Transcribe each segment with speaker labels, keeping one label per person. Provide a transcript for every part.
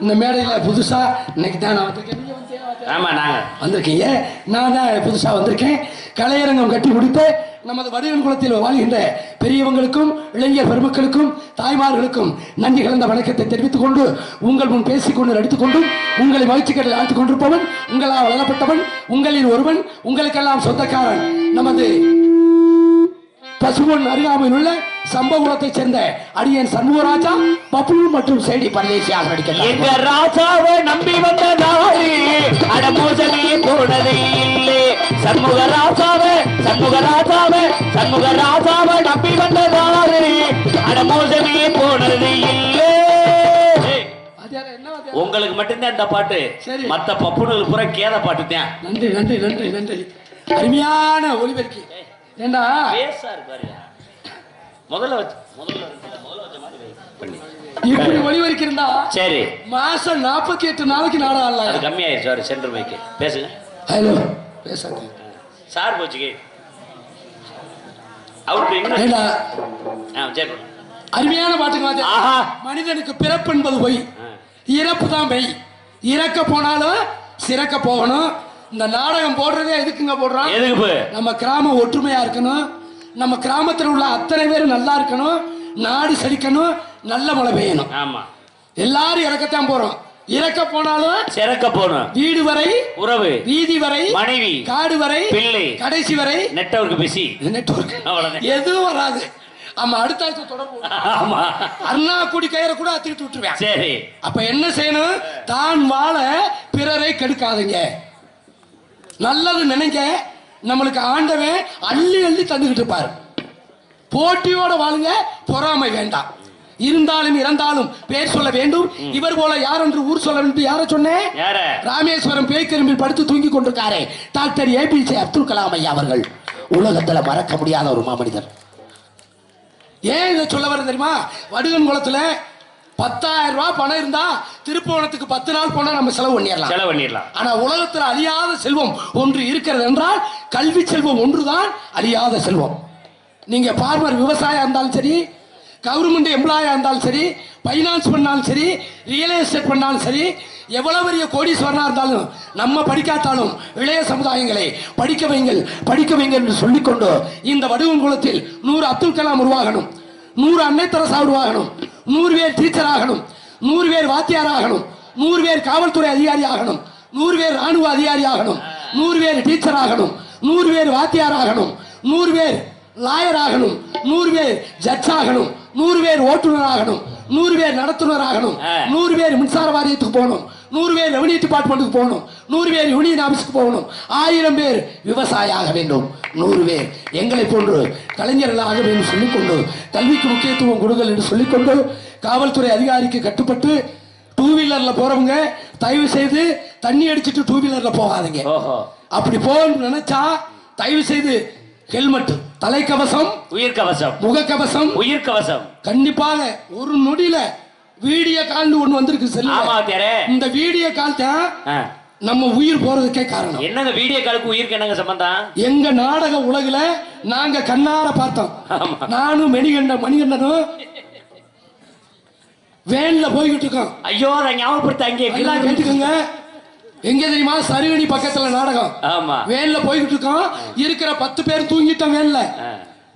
Speaker 1: இந்த மேடையில் புதுசா இன்னைக்கு தான் நான் வந்திருக்கேன். நீங்க வந்தியா?
Speaker 2: ஆமா நாங்க.
Speaker 1: வந்திருக்கீங்க. நான் தான் புதுசா வந்திருக்கேன். கலையரங்கம் கட்டி முடித்து நமது வடிவன் குளத்தில் வாழ்கின்ற பெரியவங்களுக்கும் இளைஞர் பெருமக்களுக்கும் தாய்மார்களுக்கும் நன்றி கலந்த வணக்கத்தை தெரிவித்துக் கொண்டு உங்கள் முன் பேசிக் கொண்டு நடித்துக் கொண்டும் உங்களை மகிழ்ச்சிக்கடல் ஆழ்த்திக் கொண்டிருப்பவன் உங்களால் வளரப்பட்டவன் உங்களில் ஒருவன் உங்களுக்கெல்லாம் சொந்தக்காரன் நமது பசுவன் அருகாமையில் உள்ள சம்பவத்தைச் சேர்ந்த அடியன் சண்முகராஜா பப்பு மற்றும் சேடி பரதேசியாக
Speaker 2: எங்க
Speaker 1: நடிக்கிறார்
Speaker 2: ராஜாவை நம்பி வந்த நாளே அடமோசமே போனதே இல்லை. சண்முக ராஜாவை சண்முக ராஜாவை சண்முக ராஜாவை நம்பி வந்த நாளே அடமோசமே போனதே இல்லை? உங்களுக்கு மட்டும்தான் இந்த பாட்டு. மத்த பப்புனுக்கு பூரா கேத பாட்டு தான்.
Speaker 1: நன்றி நன்றி நன்றி நன்றி. அருமையான ஒளிபெருக்கி ஏண்டா?
Speaker 2: பேசா இருப்பாரு முதல்ல வச்சு முதல்ல வச்சு- முதல்ல வச்ச மாதிரி வை. பண்ணி.
Speaker 1: இப்படி ஒளிபெருக்கி இருந்தா
Speaker 2: சரி.
Speaker 1: மாசம் நாற்பத்தி எட்டு நாளைக்கு நாடகம்
Speaker 2: அது
Speaker 1: ஆடலாம்
Speaker 2: கம்மியாயிருச்சு சார் சென்டர் மைக்கு பேசுங்க
Speaker 1: ஹலோ பேசாங்க
Speaker 2: சார் போச்சுக்கு. அவுட் ஆ சரி.
Speaker 1: அருமையான வாத்தியார்.
Speaker 2: ஆஹா.
Speaker 1: மனிதனுக்கு பிறப்பு என்பது பொய். இறப்பு தான் மெய். இறக்க போனாலும் சிறக்க போகணும். இந்த நாடகம் போடுறதே எதுக்குங்க போடுறான்?
Speaker 2: எதுக்கு
Speaker 1: நம்ம கிராமம் ஒற்றுமையா இருக்கணும். நம்ம கிராமத்தில் உள்ள அத்தனை பேரும் நல்லா இருக்கணும் நாடு செழிக்கணும் நல்ல மழை பெய்யணும்.
Speaker 2: ஆமா.
Speaker 1: எல்லாரும் இறக்கத்தான் போறோம். இறக்க போனாலும்
Speaker 2: சிறக்க போகணும்.
Speaker 1: வீடு வரை
Speaker 2: உறவு
Speaker 1: வீதி வரை
Speaker 2: மனைவி
Speaker 1: காடு வரை
Speaker 2: பிள்ளை
Speaker 1: கடைசி வரை
Speaker 2: நெட்வொர்க் பிஸி
Speaker 1: நெட்வொர்க்
Speaker 2: அவ்வளவுதான்.
Speaker 1: எதுவும் வராது. ஆமா அடுத்த ஆഴ്ച தொடர்பு.
Speaker 2: ஆமா.
Speaker 1: அண்ணா கூடி கயிறை கூட அத்திட்டு விட்டுருவேன்.
Speaker 2: சரி.
Speaker 1: அப்ப என்ன செய்யணும்? தான் வாழ பிறரை கெடுக்காதீங்க. நல்லது நினைங்க. நம்மளுக்கு ஆண்டவன் அள்ளி அள்ளி தந்துகிட்டு இருப்பாரு. போட்டியோட வாழுங்க பொறாமை வேண்டாம். இருந்தாலும் இறந்தாலும் பேர் சொல்ல வேண்டும். இவர் போல யார் என்று ஊர் சொல்ல வேண்டும் யார சொன்னேன்? ராமேஸ்வரம் பேய்க்கரும்பில் படுத்து தூங்கி கொண்டிருக்காரே டாக்டர் ஏபிஜே அப்துல் கலாம் ஐயா அவர்கள். உலகத்துல மறக்க முடியாத ஒரு மாமனிதர். ஏன் இதை சொல்ல வர தெரியுமா? வடுகன் குளத்துல பத்தாயிரம் ரூபாய் பணம் இருந்தா திருப்போணத்துக்கு பத்து நாள் போனா நம்ம செலவு பண்ணிடலாம்.
Speaker 2: செலவு பண்ணிடலாம்.
Speaker 1: ஆனா உலகத்துல அழியாத செல்வம் ஒன்று இருக்கிறது என்றால் கல்வி செல்வம் ஒன்றுதான் அழியாத செல்வம். நீங்க பார்மர் விவசாயம் இருந்தாலும் சரி கவர்மெண்ட் எம்ப்ளாயா இருந்தாலும் சரி ஃபைனான்ஸ் பண்ணாலும் சரி ரியல் எஸ்டேட் பண்ணாலும் சரி எவ்வளவு பெரிய கோடீஸ்வரனா இருந்தாலும் நம்ம படிக்காட்டாலும் இளைய சமுதாயங்களை படிக்க வைங்கள் படிக்க வைங்கள் என்று சொல்லிக்கொண்டு இந்த வடுவன் குலத்தில் நூறு அப்துல் கலாம் உருவாகணும் நூறு அன்னை தெரசா உருவாகணும். நூறு பேர் டீச்சர் ஆகணும். நூறு பேர் வாத்தியார் ஆகணும். நூறு பேர் காவல்துறை அதிகாரி ஆகணும். நூறு பேர் ராணுவ அதிகாரி ஆகணும். நூறு பேர் டீச்சர் ஆகணும். நூறு பேர் வாத்தியார் ஆகணும். நூறு பேர் லாயர் ஆகணும். நூறு பேர் ஜட்ஜ் ஆகணும். நூறு பேர் ஓட்டுநர் ஆகணும். நூறு பேர் நடத்துனர் ஆகணும். நூறு பேர் மின்சார வாரியத்துக்கு போகணும். நூறு பேர் ரெவன்யூ டிபார்ட்மெண்ட்டுக்கு போகணும். நூறு பேர் யூனியன் ஆபீஸ்க்கு போகணும். ஆயிரம் பேர் விவசாயி ஆக வேண்டும். நூறு பேர். எங்களை போன்று கலைஞர்கள் ஆக வேண்டும் சொல்லிக்கொண்டு கல்விக்கு முக்கியத்துவம் கொடுங்கள் என்று சொல்லிக்கொண்டு காவல்துறை அதிகாரிக்கு கட்டுப்பட்டு டூ வீலர்ல போறவங்க தயவு செய்து தண்ணி அடிச்சிட்டு டூ வீலர்ல போகாதீங்க. அப்படி போகணும்னு நினைச்சா தயவு செய்து ஹெல்மெட் தலைக்கவசம்
Speaker 2: உயிர் கவசம்
Speaker 1: முகக்கவசம்
Speaker 2: உயிர் கவசம்
Speaker 1: கண்டிப்பாக ஒரு நொடியில வீடியோ கால் ஒண்ணு வந்திருக்கு
Speaker 2: ஆமா
Speaker 1: செல்ல
Speaker 2: வாத்தியாரே
Speaker 1: இந்த வீடியோ கால் தான். நம்ம உயிர் போறதுக்கே காரணம்.
Speaker 2: என்னங்க வீடியோ காலுக்கு உயிருக்கு என்னங்க சம்பந்தம்?
Speaker 1: எங்க நாடக உலகுல நாங்க கண்ணார பார்த்தோம்.
Speaker 2: ஆமா.
Speaker 1: நானும் மணிகண்ட மணிகண்டனும் வேன்ல போய்கிட்டு இருக்கோம்.
Speaker 2: ஐயோ ஞாபகப்படுத்த அங்கே
Speaker 1: எல்லாம் கேட்டுக்கோங்க. எங்க தெரியுமா? சருகடி பக்கத்துல நாடகம்.
Speaker 2: ஆமா.
Speaker 1: வேன்ல போய்கிட்டு இருக்கோம். இருக்கிற பத்து பேர் தூங்கிட்டோம் வேன்ல.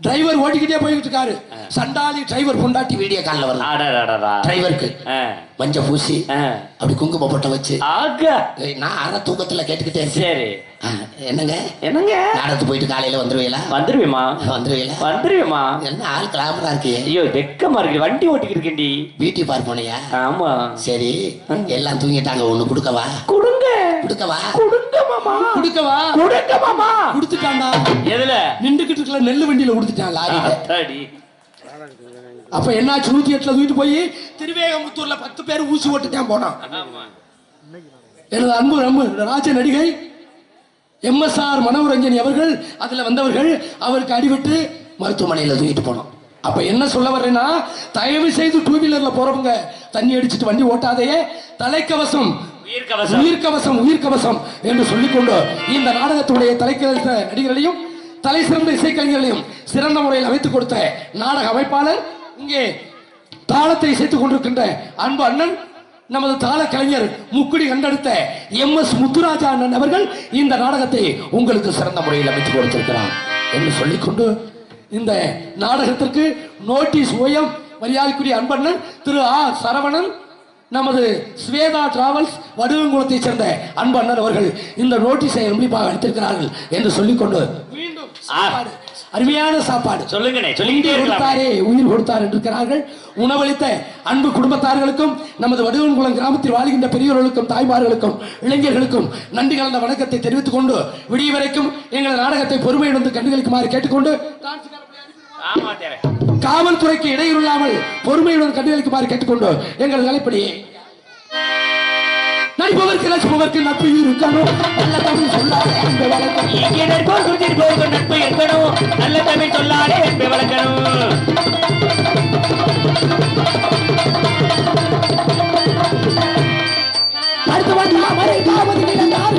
Speaker 1: டிரைவர் ஓட்டிக்கிட்டே போய்கிட்டு இருக்காரு. சண்டாலி டிரைவர் பொண்டாட்டி வீடியோ கால்ல வருது. டிரைவருக்கு. மஞ்ச பூசி
Speaker 2: ஆ.
Speaker 1: அப்படி குங்கும போட்ட வச்சு. நான் அரை தூக்கத்துல கேட்டுக்கிட்டே இருக்கேன்.
Speaker 2: சரி.
Speaker 1: என்னங்க?
Speaker 2: என்னங்க?
Speaker 1: நாடகத்துக்கு போயிட்டு காலையில வந்துருவீங்களா?
Speaker 2: வந்துருவேமா
Speaker 1: வந்துருவீங்களா?
Speaker 2: வந்துருவேமா
Speaker 1: என்ன ஆள் கிளாமரா இருக்கே
Speaker 2: ஐயோ வெக்கமா இருக்கு. வண்டி ஓட்டிக்கிட்டு இருக்கேன்டி.
Speaker 1: பியூட்டி பார்க் போனியா?
Speaker 2: ஆமா.
Speaker 1: சரி. எல்லாம் தூங்கிட்டாங்க. ஒண்ணு கொடுக்கவா?
Speaker 2: கொடுங்க.
Speaker 1: கொடுக்கவா?
Speaker 2: கொடுங்க மாமா
Speaker 1: கொடுக்கவா?
Speaker 2: கொடுங்க மாமா
Speaker 1: கொடுத்துட்டான்டா.
Speaker 2: எதுல?
Speaker 1: நின்றுகிட்டு இருக்கல நெல்லு வண்டியில கொடுத்துட்டான்
Speaker 2: அத்தாடி.
Speaker 1: அப்ப என்னாச்சு? நூத்தி எட்டுல தூக்கிட்டு போய் திருவேகமுத்தூர்ல பத்து பேர் ஊசி ஓட்டுட்டான் போனான். எனது அன்பு அன்பு ராஜ நடிகை எம்எஸ்ஆர் மனோரஞ்சனி அவர்கள் அதுல வந்தவர்கள் அவருக்கு அடிபட்டு மருத்துவமனையில தூக்கிட்டு போனோம் அப்ப என்ன சொல்ல வர்றேன்னா தயவு செய்து டூ வீலர்ல போறவங்க தண்ணி அடிச்சிட்டு வண்டி ஓட்டாதே தலைக்கவசம்
Speaker 2: உயிர் கவசம்
Speaker 1: உயிர் கவசம் உயிர் கவசம் என்று சொல்லிக்கொண்டு இந்த நாடகத்துடைய தலைக்கவச நடிகர்களையும் தலை சிறந்த இசைக்கலைஞர்களையும் சிறந்த முறையில் அமைத்துக் கொடுத்த நாடக அமைப்பாளர் இங்கே தாளத்தை இசைத்துக் கொண்டிருக்கின்ற அன்பு அண்ணன் நமது தாள கலைஞர் முக்குடி கண்டெடுத்த எம் எஸ் முத்துராஜா அண்ணன் அவர்கள் இந்த நாடகத்தை உங்களுக்கு சிறந்த முறையில் அமைத்துக் கொடுத்திருக்கிறார் என்று சொல்லிக்கொண்டு இந்த நாடகத்திற்கு நோட்டீஸ் ஓயம் மரியாதைக்குரிய அன்பண்ணன் திரு ஆ. சரவணன் நமது ஸ்வேதா டிராவல்ஸ் வடுவங்குளத்தைச் சேர்ந்த அன்பண்ணன் அவர்கள் இந்த நோட்டீஸை கண்டிப்பாக அளித்திருக்கிறார்கள் என்று சொல்லிக்கொண்டு மீண்டும் சாப்பாடு. அருமையான சாப்பாடு.
Speaker 2: சொல்லுங்கண்ணே சொல்லிக்கிட்டே
Speaker 1: உயிர் கொடுத்தாரே உயிர் கொடுத்தார் என்றிருக்கிறார்கள். உணவளித்த அன்பு குடும்பத்தார்களுக்கும் நமது வடுவன்குளம் கிராமத்தில் வாழ்கின்ற பெரியவர்களுக்கும் தாய்மார்களுக்கும் இளைஞர்களுக்கும் நன்றி கலந்த வணக்கத்தை தெரிவித்துக் கொண்டு விடிய வரைக்கும் எங்கள் நாடகத்தை பொறுமையுடன் கண்டுகளிக்குமாறு கேட்டுக்கொண்டு காவல்துறைக்கு இடையூறு இல்லாமல் பொறுமையுடன் கண்டுகளிக்குமாறு கேட்டுக்கொண்டு எங்கள் கலைப்படி நடிப்பவருக்கு ரசிப்பவருக்கு நட்பு இருக்கணும் நல்ல தமிழ் வாட்டி மறை